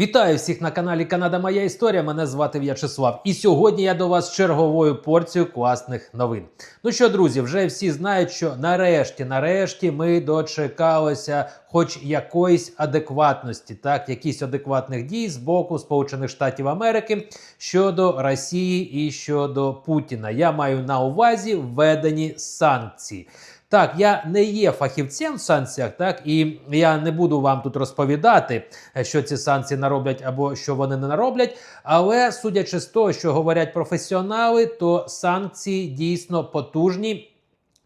Вітаю всіх на каналі Канада Моя Історія. Мене звати В'ячеслав. І сьогодні я до вас черговою порцією класних новин. Ну що, друзі, вже всі знають, що нарешті, нарешті, ми дочекалися, хоч якоїсь адекватності, так, якісь адекватних дій з боку Сполучених Штатів Америки щодо Росії і щодо Путіна. Я маю на увазі введені санкції. Так, я не є фахівцем в санкціях, так і я не буду вам тут розповідати, е, що ці санкції нароблять або що вони не нароблять. Але судячи з того, що говорять професіонали, то санкції дійсно потужні,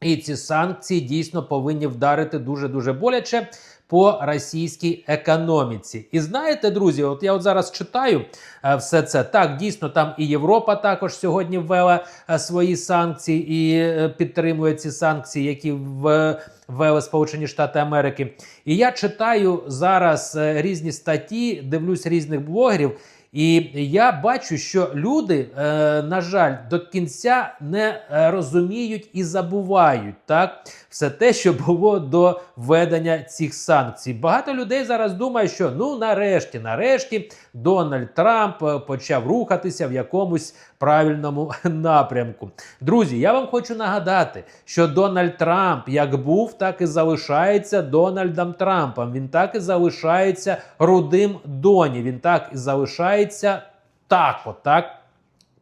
і ці санкції дійсно повинні вдарити дуже дуже боляче по російській економіці. І знаєте, друзі, от я от зараз читаю е, все це. Так, дійсно, там і Європа також сьогодні ввела е, свої санкції і е, підтримує ці санкції, які. Ввели Сполучені Штати Америки, і я читаю зараз різні статті, дивлюсь різних блогерів, і я бачу, що люди, на жаль, до кінця не розуміють і забувають так все те, що було до введення цих санкцій. Багато людей зараз думає, що ну нарешті, нарешті, Дональд Трамп е, почав рухатися в якомусь правильному напрямку. Друзі, я вам хочу нагадати, що Дональд Трамп як був, так і залишається Дональдом Трампом. Він так і залишається рудим доні. Він так і залишається так, отак.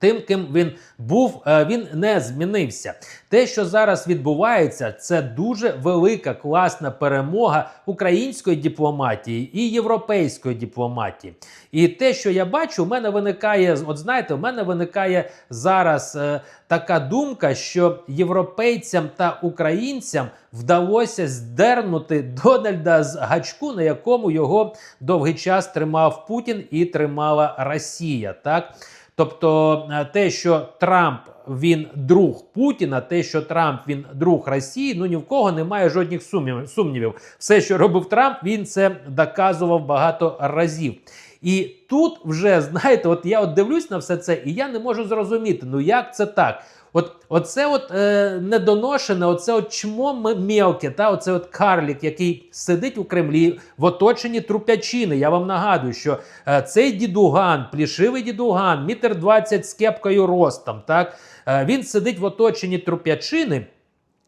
Тим, ким він був, е, він не змінився. Те, що зараз відбувається, це дуже велика класна перемога української дипломатії і європейської дипломатії. І те, що я бачу, у мене виникає, от знаєте, у мене виникає зараз е, така думка, що європейцям та українцям вдалося здернути Дональда з гачку, на якому його довгий час тримав Путін і тримала Росія. Так. Тобто е, те, що Трамп він друг Путіна, те, що Трамп він друг Росії, ну ні в кого немає жодних сумнівів. сумнівів. Все, що робив Трамп, він це доказував багато разів. І тут вже знаєте, от я от дивлюсь на все це, і я не можу зрозуміти, ну як це так. От оце от е, недоношене, оце от чмо мелке, та оце от карлік, який сидить у Кремлі в оточенні трупячини. Я вам нагадую, що е, цей дідуган, плішивий дідуган, мітр двадцять з кепкою ростом, так е, він сидить в оточенні труп'ячини.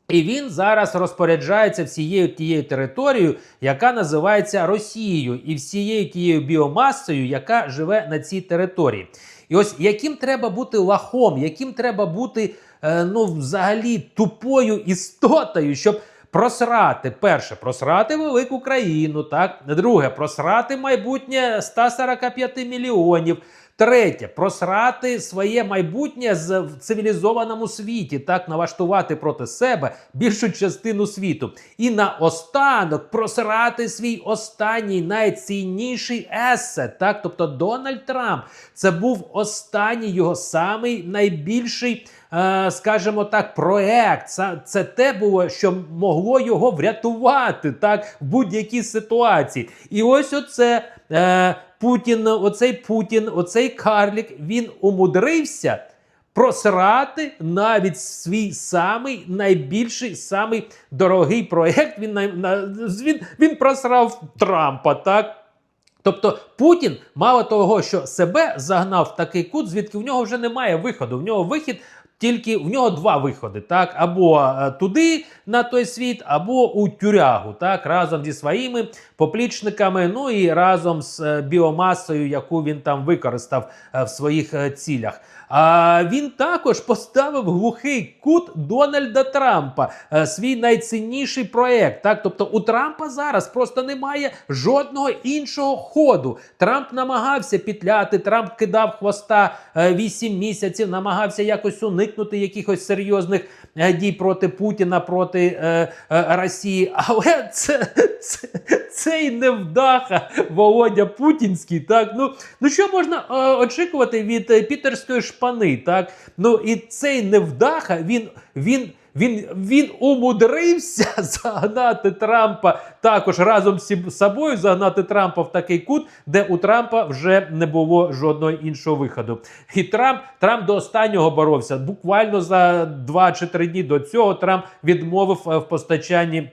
І він зараз розпоряджається всією тією територією, яка називається Росією, і всією тією біомасою, яка живе на цій території. І ось яким треба бути лахом, яким треба бути е, ну, взагалі тупою істотою, щоб просрати перше, просрати велику країну, так друге, просрати майбутнє 145 мільйонів. Третє просрати своє майбутнє з в цивілізованому світі, так налаштувати проти себе більшу частину світу. І наостанок просрати свій останній найцінніший есет. Так, тобто Дональд Трамп це був останній його самий найбільший. е, Скажімо так, проект це, це те було, що могло його врятувати так в будь-якій ситуації. І ось оце е, Путін, оцей Путін, оцей Карлік, він умудрився просрати навіть свій самий найбільший, самий дорогий проєкт. Він, він, він просрав Трампа, так? Тобто Путін, мало того, що себе загнав в такий кут, звідки в нього вже немає виходу. В нього вихід тільки в нього два виходи: так, або е, туди на той світ, або у тюрягу, так, разом зі своїми поплічниками, ну і разом з е, біомасою, яку він там використав е, в своїх цілях. А він також поставив глухий кут Дональда Трампа, свій найцінніший проект. Так, тобто у Трампа зараз просто немає жодного іншого ходу. Трамп намагався пітляти, Трамп кидав хвоста е, 8 місяців, намагався якось уникнути якихось серйозних е, дій проти Путіна, проти е, е, Росії. Але це, це, цей невдаха Володя Путінський. Так, ну, ну що можна е, очікувати від е, пітерської шпани? Так, ну і цей невдаха він. він він, він умудрився загнати Трампа також разом з собою загнати Трампа в такий кут, де у Трампа вже не було жодного іншого виходу. І Трамп Трамп до останнього боровся. Буквально за два чи 3 дні до цього Трамп відмовив е, в постачанні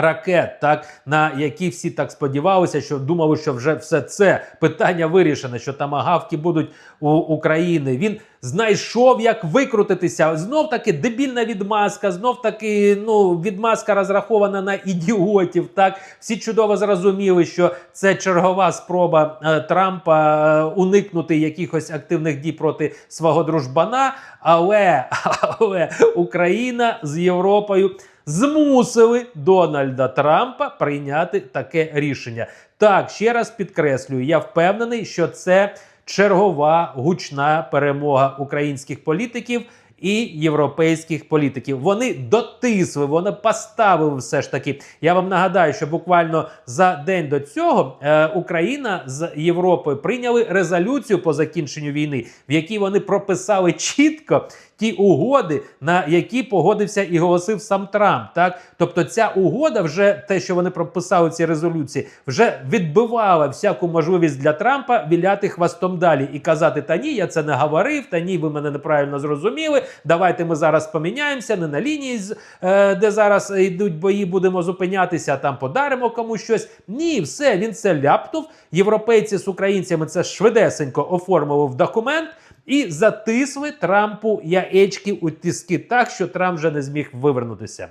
Ракет, так на які всі так сподівалися, що думали, що вже все це питання вирішено, що тамагавки будуть у України. Він знайшов, як викрутитися. Знов таки дебільна відмазка, знов таки ну відмазка розрахована на ідіотів. Так всі чудово зрозуміли, що це чергова спроба е, Трампа е, уникнути якихось активних дій проти свого дружбана. Але, але Україна з Європою змусили Дональда Трампа прийняти таке рішення. Так, ще раз підкреслюю, я впевнений, що це чергова гучна перемога українських політиків. І європейських політиків вони дотисли, вони поставили все ж таки. Я вам нагадаю, що буквально за день до цього е, Україна з Європою прийняли резолюцію по закінченню війни, в якій вони прописали чітко ті угоди, на які погодився і голосив сам Трамп. Так, тобто, ця угода, вже те, що вони прописали в цій резолюції, вже відбивала всяку можливість для Трампа віляти хвостом далі і казати: Та ні, я це не говорив, та ні, ви мене неправильно зрозуміли. Давайте ми зараз поміняємося, не на лінії, е, де зараз йдуть бої, будемо зупинятися, а там подаримо комусь щось. Ні, все, він це ляпнув. Європейці з українцями це швидесенько оформили в документ. І затисли Трампу яєчки у тиски так, що Трамп вже не зміг вивернутися.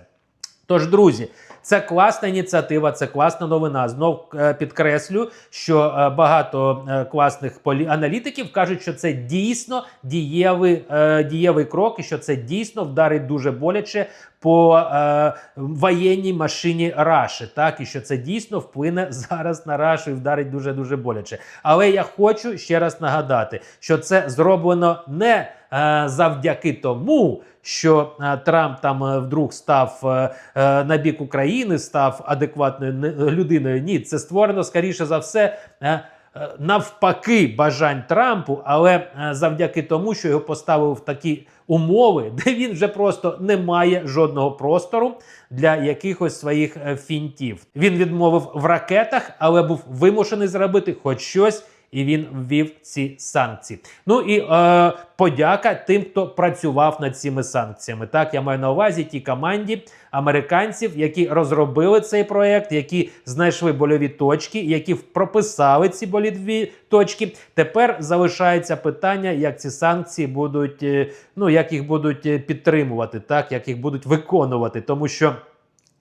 Тож, друзі, це класна ініціатива, це класна новина. Знов е, підкреслю, що е, багато е, класних аналітиків кажуть, що це дійсно дієвий, дієвий крок, і що це дійсно вдарить дуже боляче по е, воєнній машині Раші. Так, і що це дійсно вплине зараз на Рашу і вдарить дуже дуже боляче. Але я хочу ще раз нагадати, що це зроблено не е, завдяки тому, що е, Трамп там е, вдруг став е, е, на бік України, став адекватною людиною. Ні, це створено скоріше за все. е, Навпаки, бажань Трампу, але е, завдяки тому, що його поставили в такі умови, де він вже просто не має жодного простору для якихось своїх е, фінтів. Він відмовив в ракетах, але був вимушений зробити хоч щось. І він ввів ці санкції. Ну і е, подяка тим, хто працював над цими санкціями. Так, я маю на увазі ті команді американців, які розробили цей проект, які знайшли больові точки, які прописали ці больові точки. Тепер залишається питання, як ці санкції будуть, е, ну як їх будуть е, підтримувати, так як їх будуть виконувати, тому що.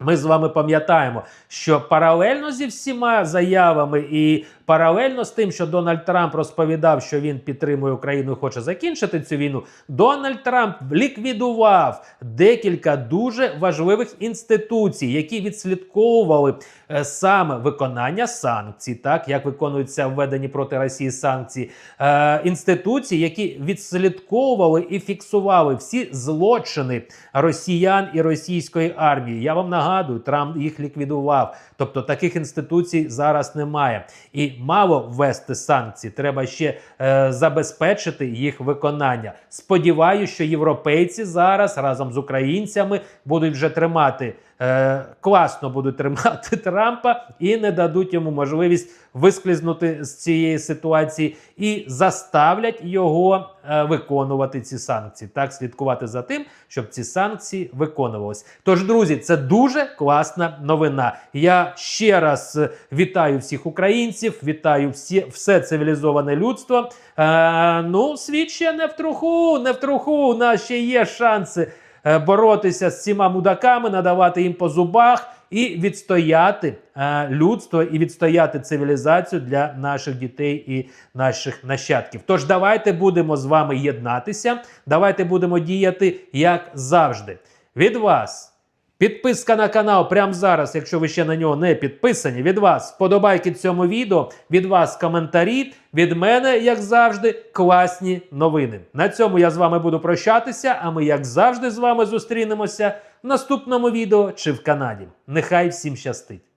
Ми з вами пам'ятаємо, що паралельно зі всіма заявами і паралельно з тим, що Дональд Трамп розповідав, що він підтримує Україну і хоче закінчити цю війну, Дональд Трамп ліквідував декілька дуже важливих інституцій, які відслідковували е, саме виконання санкцій, так як виконуються введені проти Росії санкції, е, інституції, які відслідковували і фіксували всі злочини росіян і російської армії. Я вам нагадую, Трамп їх ліквідував. Тобто таких інституцій зараз немає. І мало ввести санкції, треба ще е, забезпечити їх виконання. Сподіваюся, що європейці зараз разом з українцями будуть вже тримати. Е, класно будуть тримати Трампа і не дадуть йому можливість висклізнути з цієї ситуації і заставлять його е, виконувати ці санкції. Так, слідкувати за тим, щоб ці санкції виконувалися. Тож, друзі, це дуже класна новина. Я ще раз е, вітаю всіх українців, вітаю всі, все цивілізоване людство. Е, ну, світ ще не в труху, не в труху. У нас ще є шанси боротися з цими мудаками, надавати їм по зубах і відстояти е, людство і відстояти цивілізацію для наших дітей і наших нащадків. Тож давайте будемо з вами єднатися, давайте будемо діяти як завжди. Від вас. Підписка на канал прямо зараз, якщо ви ще на нього не підписані. Від вас вподобайки цьому відео, від вас коментарі, від мене, як завжди, класні новини. На цьому я з вами буду прощатися, а ми, як завжди, з вами зустрінемося в наступному відео чи в Канаді. Нехай всім щастить!